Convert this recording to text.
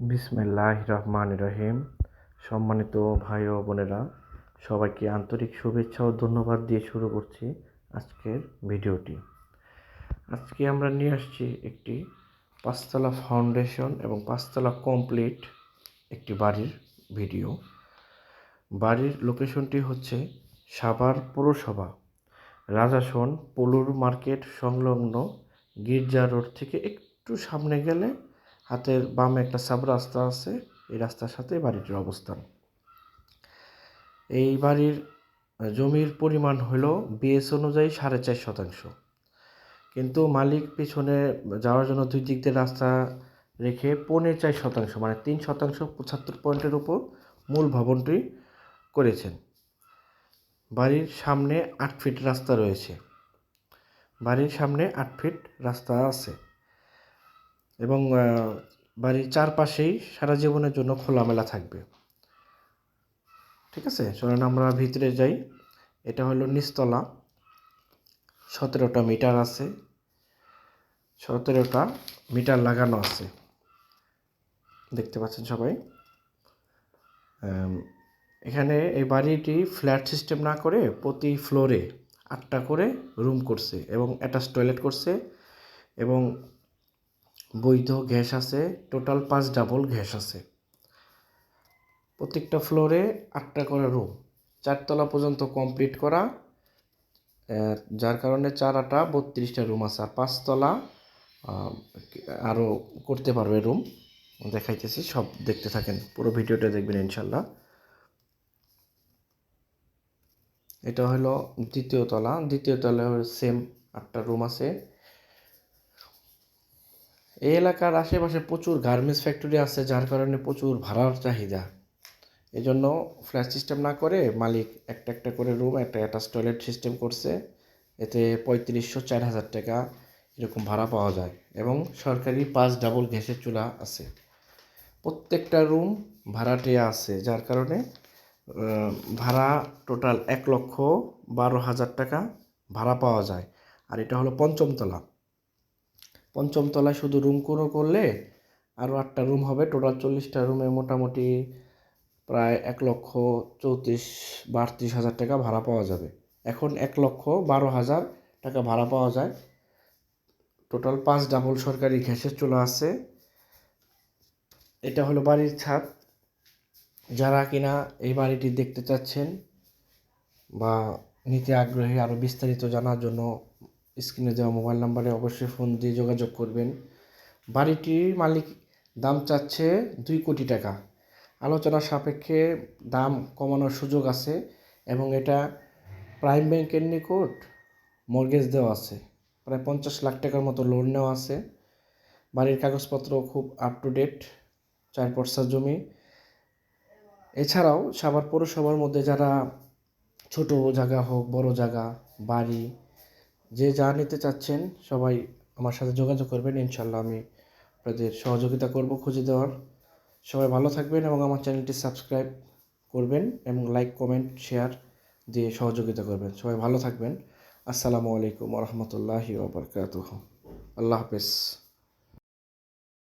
বিসমিল্লাহ রহমান রহিম সম্মানিত ভাই ও বোনেরা, সবাইকে আন্তরিক শুভেচ্ছা ও ধন্যবাদ দিয়ে শুরু করছি আজকের ভিডিওটি। আজকে আমরা নিয়ে আসছি একটি পাঁচতলা ফাউন্ডেশন এবং পাঁচতলা কমপ্লিট একটি বাড়ির ভিডিও। বাড়ির লোকেশনটি হচ্ছে সাভার পৌরসভা, রাজাসন, পলুর মার্কেট সংলগ্ন গির্জা রোড থেকে একটু সামনে গেলে হাতের বামে একটা সাব রাস্তা আছে, এই রাস্তার সাথে বাড়িটির অবস্থান। এই বাড়ির জমির পরিমাণ হলো বিএস অনুযায়ী সাড়ে চার শতাংশ। কিন্তু মালিক পিছনে যাওয়ার জন্য দুই দিক দিয়ে রাস্তা রেখে পৌনে চার শতাংশ মানে তিন শতাংশ পঁচাত্তর পয়েন্টের উপর মূল ভবনটি করেছেন। বাড়ির সামনে আট ফিট রাস্তা রয়েছে। বাড়ির সামনে আট ফিট রাস্তা আছে। এবং বাড়ির চারপাশেই সারা জীবনের জন্য খোলামেলা থাকবে। ঠিক আছে? চলেন আমরা ভিতরে যাই। এটা হলো নিচতলা। সতেরোটা মিটার আছে। সতেরোটা মিটার লাগানো আছে। দেখতে পাচ্ছেন সবাই? এখানে এই বাড়িটি ফ্ল্যাট সিস্টেম না করে প্রতি ফ্লোরে আটটা করে রুম করছে এবং অ্যাটাচ টয়লেট করছে এবং বৈধ গ্যাস আছে টোটাল পাঁচ ডাবল গ্যাস আছে। প্রত্যেকটা ফ্লোরে আটটা করে রুম চারতলা পর্যন্ত কমপ্লিট করা যার কারণে চার আটা বত্রিশটা রুম আছে। আর পাঁচতলা আরও করতে পারবে রুম দেখাইতেছি, সব দেখতে থাকেন। পুরো ভিডিওটা দেখবেন ইনশাল্লাহ এটা হলো দ্বিতীয় তলা। দ্বিতীয় তলা সেম আটটা রুম আছে। এই এলাকার আশেপাশে প্রচুর গার্মেন্টস ফ্যাক্টরি আছে, যার কারণে প্রচুর ভাড়ার চাহিদা। এই জন্য ফ্ল্যাট সিস্টেম না করে মালিক একটা একটা করে রুম একটা অ্যাটাচ টয়লেট সিস্টেম করছে। এতে পঁয়ত্রিশশো চার হাজার টাকা এরকম ভাড়া পাওয়া যায় এবং সরকারি পাঁচ ডাবল গ্যাসের চুলা আছে। প্রত্যেকটা রুম ভাড়াটে আছে, যার কারণে ভাড়া টোটাল এক লক্ষ বারো হাজার টাকা ভাড়া পাওয়া যায়। আর এটা হলো পঞ্চমতলা। পঞ্চম তলায় শুধু রুম কোনো করলে আরও আটটা রুম হবে। টোটাল চল্লিশটা রুমে মোটামুটি প্রায় এক লক্ষ চৌত্রিশ বা আটত্রিশ হাজার টাকা ভাড়া পাওয়া যাবে। এখন এক লক্ষ বারো হাজার টাকা ভাড়া পাওয়া যায়। টোটাল পাঁচ ডাবল সরকারি গ্যাসের চুলা আছে। এটা হলো বাড়ির ছাদ। যারা কিনা এই বাড়িটি দেখতে চাচ্ছেন বা নিতে আগ্রহী আরও বিস্তারিত জানার জন্য স্ক্রিনে দেওয়া মোবাইল নাম্বারে অবশ্যই ফোন দিয়ে যোগাযোগ করবেন। বাড়িটির মালিক দাম চাচ্ছে দুই কোটি টাকা। আলোচনা সাপেক্ষে দাম কমানোর সুযোগ আছে এবং এটা প্রাইম ব্যাংকের নিকট মর্গেজ দেওয়া আছে। প্রায় পঞ্চাশ লাখ টাকার মতো লোন নেওয়া আছে। বাড়ির কাগজপত্র খুব আপ টু ডেট চার পর্সা জমি। এছাড়াও সাভার পৌরসভার মধ্যে যারা ছোট জায়গা হোক, বড় জায়গা, বাড়ি যে যা নিতে চাচ্ছেন সবাই আমার সাথে যোগাযোগ করবেন। ইনশাল্লাহ আমি আপনাদের সহযোগিতা করব খুঁজে দেওয়ার। সবাই ভালো থাকবেন এবং আমার চ্যানেলটি সাবস্ক্রাইব করবেন এবং লাইক, কমেন্ট, শেয়ার দিয়ে সহযোগিতা করবেন। সবাই ভালো থাকবেন। আসসালামু আলাইকুম রহমতুল্লাহি আল্লাহ হাফেজ।